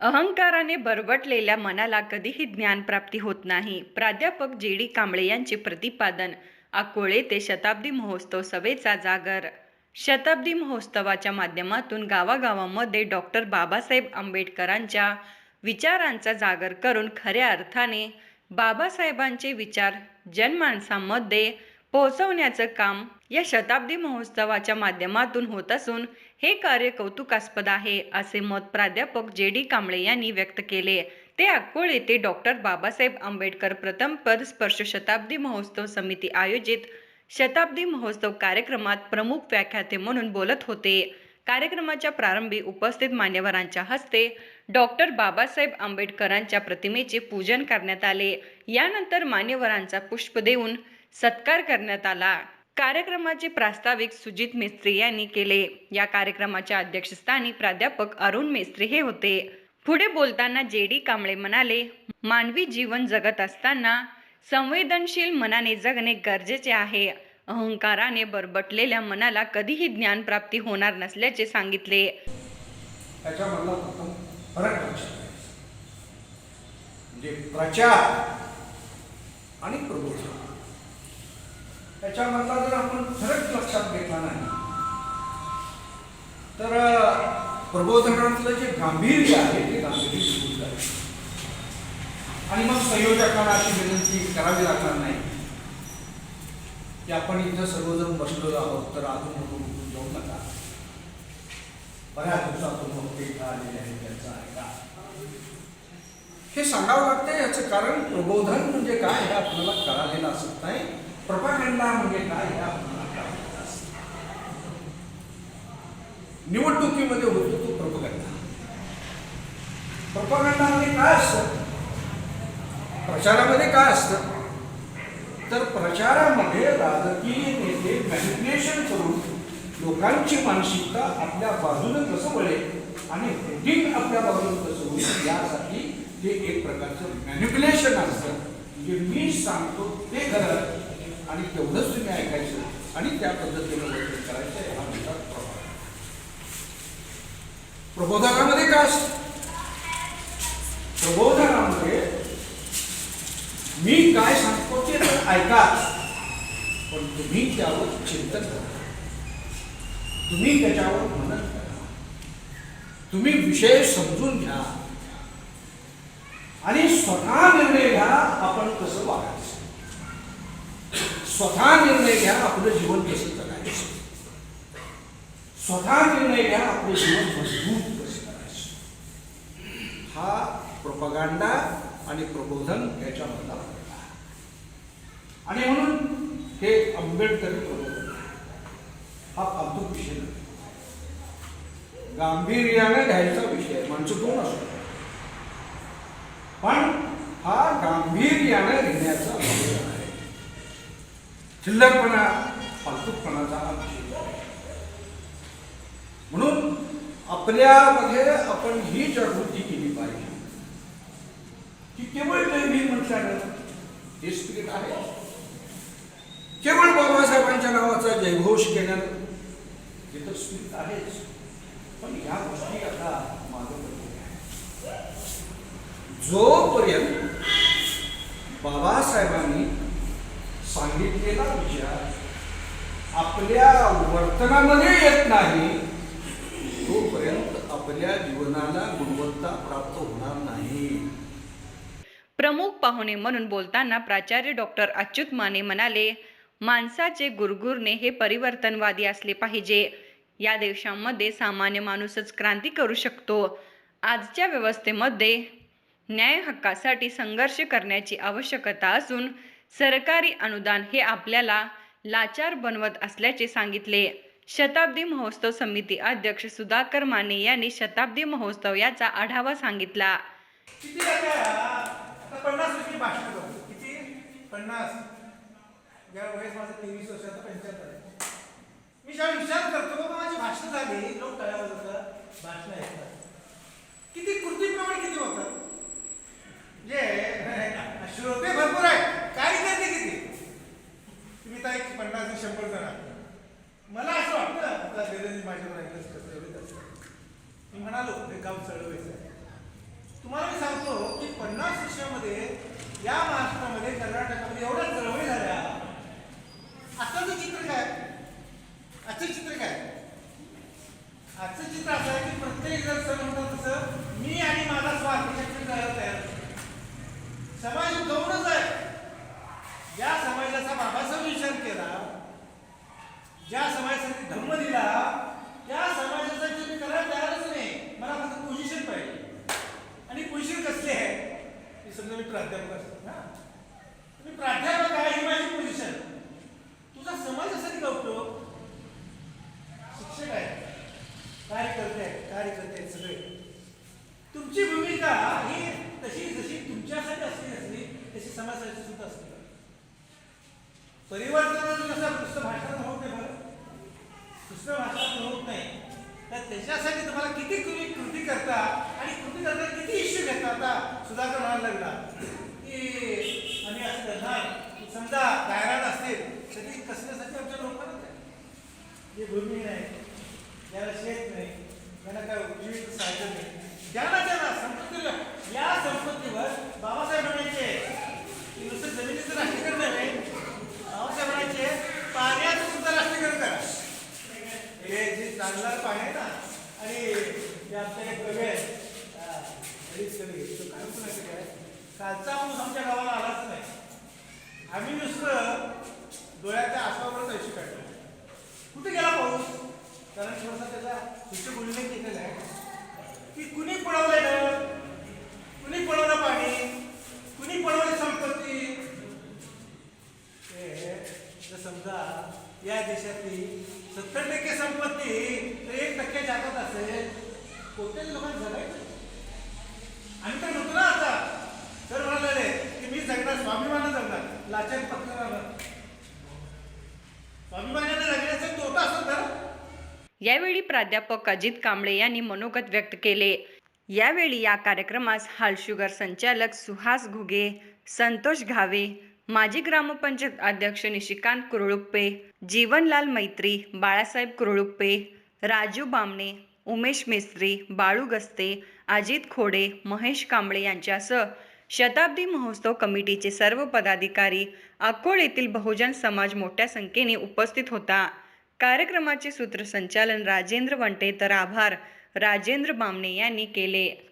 अहंकाराने बरबटलेल्या मनाला कधीही ज्ञानप्राप्ती होत नाही. प्राध्यापक जे. डी. कांबळे यांचे प्रतिपादन अकोळे ते शताब्दी महोत्सव सभेचा जागर. शताब्दी महोत्सवाच्या माध्यमातून गावागावामध्ये डॉक्टर बाबासाहेब आंबेडकरांच्या विचारांचा जागर करून खऱ्या अर्थाने बाबासाहेबांचे विचार जनमानसामध्ये पोहोचवण्याचं काम या शताब्दी महोत्सवाच्या माध्यमातून होत असून हे कार्य कौतुकास्पद आहे असे मत प्राध्यापक जे डी कांबळे यांनी व्यक्त केले. ते अकोळ येथे डॉक्टर बाबासाहेब आंबेडकर प्रथम पद स्पर्श शताब्दी महोत्सव समिती आयोजित शताब्दी महोत्सव कार्यक्रमात प्रमुख व्याख्याते म्हणून बोलत होते. कार्यक्रमाच्या प्रारंभी उपस्थित मान्यवरांच्या हस्ते डॉक्टर बाबासाहेब आंबेडकरांच्या प्रतिमेचे पूजन करण्यात आले. यानंतर मान्यवरांचा पुष्प देऊन सत्कार करण्यात आला. कार्यक्रमाचे प्रास्ताविक सुजित मेस्त्री यांनी केले. या कार्यक्रमाच्या अध्यक्षस्थानी प्राध्यापक अरुण मेस्त्री हे होते. पुढे बोलताना जे डी कांबळे म्हणाले मानवी जीवन जगत असताना संवेदनशील मनाने जगणे गरजेचे आहे. अहंकाराने बरबटलेल्या मनाला कधीही ज्ञान प्राप्ती होणार नसल्याचे सांगितले. म्हणजे प्रचार आणि प्रबोधन त्याच्यामधला जर आपण फरक लक्षात घेतला नाही तर प्रबोधनातलं जे गांभीर्य आहे ते गांभीर्य सुरू जाईल. आणि मग संयोजकांना अशी विनंती करावी लागणार नाही. की आपण इथं सर्वजण बसलेलो आहोत तर अजून म्हणून जाऊ नका. बऱ्याच दिवसातून मग ते इथं आलेले आहे त्यांचा ऐका हे सांगावं लागतं याचं कारण प्रबोधन म्हणजे काय हे आपल्याला कळालेलं असत नाही. प्रपाखंडा म्हणजे काय या निवडणुकीमध्ये होतो तो प्रपगंडा प्रपगंडामध्ये काय असतं? प्रचारामध्ये काय असतं? तर प्रचारामध्ये राजकीय नेते मॅनिप्युलेशन करून लोकांची मानसिकता आपल्या बाजूने कसं वळेल आणि वोटिंग आपल्या बाजूने कसं होईल यासाठी ते एक प्रकारचं मॅनिप्युलेशन असतं. म्हणजे मी सांगतो ते खरं आणि तेवढंच तुम्ही ऐकायचं. आणि त्या पद्धतीने वर्तन करायचं हा म्हणतात प्रभाव. प्रबोधनामध्ये काय असतं? प्रबोधनामध्ये मी काय सांगतो ते तर ऐका. पण तुम्ही त्यावर चिंतन करा. तुम्ही त्याच्यावर मनन करा. तुम्ही विषय समजून घ्या. आणि स्वतः निर्णय घ्या आपण कसं वागा. स्वतः निर्णय घ्या आपलं जीवन कसं जगायचं स्वतः निर्णय घ्या आपलं जीवन मजबूत कसं करायचं. हा प्रोपगांडा आणि प्रबोधन याच्यामधला आणि म्हणून हे आंबेडकरी प्रबोधन हा फालतू विषय नाही. गांभीर्याने घ्यायचा विषय आहे माणसं कोण असतो पण हा गांभीर्याने घेण्याचा विषय आहे चिल्लरपणा फालतूपणाचा अभिषेक म्हणून आपल्यामध्ये आपण ही जागृती केली पाहिजे. की केवळ दैवी म्हटल्यानं हे स्पिरिट आहे. केवळ बाबासाहेबांच्या नावाचा जयघोष केल्यानं हे तर स्पिरिट आहेच. पण ह्या गोष्टी आता मागे पडलेल्या आहेत. जोपर्यंत बाबासाहेबांनी सांगितलेला विचार आपल्या वर्तनामध्ये येत नाही तोपर्यंत आपल्या जीवनाला गुणवत्ता प्राप्त होणार नाही. प्रमुख पाहुणे म्हणून बोलताना प्राचार्य डॉक्टर अच्युत माने म्हणाले माणसाचे गुरगुरणे हे परिवर्तनवादी असले पाहिजे. या देशामध्ये सामान्य माणूसच क्रांती करू शकतो. आजच्या व्यवस्थेमध्ये न्याय हक्कासाठी संघर्ष करण्याची आवश्यकता असून सरकारी अनुदान हे आपल्याला लाचार बनवत असल्याचे सांगितले. शताब्दी महोत्सव समिती अध्यक्ष सुधाकर माने यांनी शताब्दी महोत्सव याचा आढावा सांगितला. किती ज्या मी जेव्हा विचार करतो बाबा माझी भाषण झाली. लोक तळ्यावर जातात भाषण ऐकतात. किती कृती प्रमाण किती होतात म्हणजे श्रोते भरपूर आहेत. कार्यकर्ते किती तुम्ही तर एक पन्नास ते शंभर जण आहात. मला असं वाटतं आता देवेंद्र माझ्यावर ऐकलंच कसं एवढं मी म्हणालो हे काम चढवायचं आहे या महाराष्ट्रामध्ये कर्नाटकामध्ये एवढ्या चळवळी झाल्या आजचं चित्र काय आजचं चित्र काय आजचं चित्र असं आहे की प्रत्येक जण सण म्हणतात तसं मी आणि माझा स्वार्थ हे चित्र करायला तयार आहे. समाज गौरवच आहे ज्या समाजाचा बाबासाहेब विचार केला ज्या समाजासाठी धर्म दिला त्या समाजासाठी तुम्ही करायला तयारच नाही मला फक्त पोझिशन पाहिजे आणि पोझिशन कसली आहे की समजा मी प्राध्यापक असतो ना मी प्राध्यापक आहे ही माझी पोझिशन तुझा समाजासाठी का उपयोग शिक्षक आहे कार्यकर्ते आहेत कार्यकर्ते आहेत सगळे तुमची भूमिका ही तशी जशी तुमच्यासाठी असली असली तशी सुद्धा असते. परिवर्तन कसं नुसतं भाषणात होत नाही बरं नुसतं भाषणात होत नाही तर त्याच्यासाठी तुम्हाला किती तुम्ही कृती करता आणि कृती करताना किती इश्यू घेता? आता सुधाकर म्हणायला लागला की आम्ही असं करणार. समजा जाहिरात असतील तर ती कसल्यासाठी आमच्या लोकांना जे भूमी नाही ज्याला शेत नाही त्यांना काय उपजीवित साहित्य नाही ज्यांना त्या संपत्तीला या संपत्तीवर बाबासाहेब म्हणायचे की नुसतं जमिनीचं राष्ट्रीकरण नाही बाबासाहेब म्हणायचे पाण्याचं सुद्धा राष्ट्रीकरण करा हे जे चांगलं पाणी आहे ना आणि जे आमच्याकडे कवी आहे हा, हरीश कवी तो काय म्हणतो माहिती काय कालचा पाऊस आमच्या गावाला आलाच नाही आम्ही नुसतं डोळ्याच्या आसपावर पैसे काढले कुठे गेला पाऊस कारण थोडासा त्याचा सुट्ट उल्लेख केलेला आहे की कुणी पळवलेलं कुणी पळवलं पाणी कुणी पळवली संपत्ती हे जर समजा या देशातली सत्तर टक्के संपत्ती तर एक टक्क्याच्या हातात असेल कोणत्याही लोकांना जगायचं आम्ही तर म्हणतो ना आता सर म्हणाले की मी जगणार स्वाभिमानं जगणार लाचार पत्करणार स्वाभिमानाने जगण्याचा तोटा तर यावेळी प्राध्यापक अजित कांबळे यांनी मनोगत व्यक्त केले. यावेळी या कार्यक्रमास हालशुगर संचालक सुहास घुगे संतोष घावे माजी ग्रामपंचायत अध्यक्ष निशिकांत कुरळुप्पे जीवनलाल मैत्री बाळासाहेब कुरळुप्पे राजू बामणे उमेश मिस्त्री बाळू गस्ते अजित खोडे महेश कांबळे यांच्यासह शताब्दी महोत्सव कमिटीचे सर्व पदाधिकारी अकोळ येथील बहुजन समाज मोठ्या संख्येने उपस्थित होता. कार्यक्रमाचे सूत्रसंचालन राजेंद्र वंटे तर आभार राजेंद्र बामणे यांनी केले.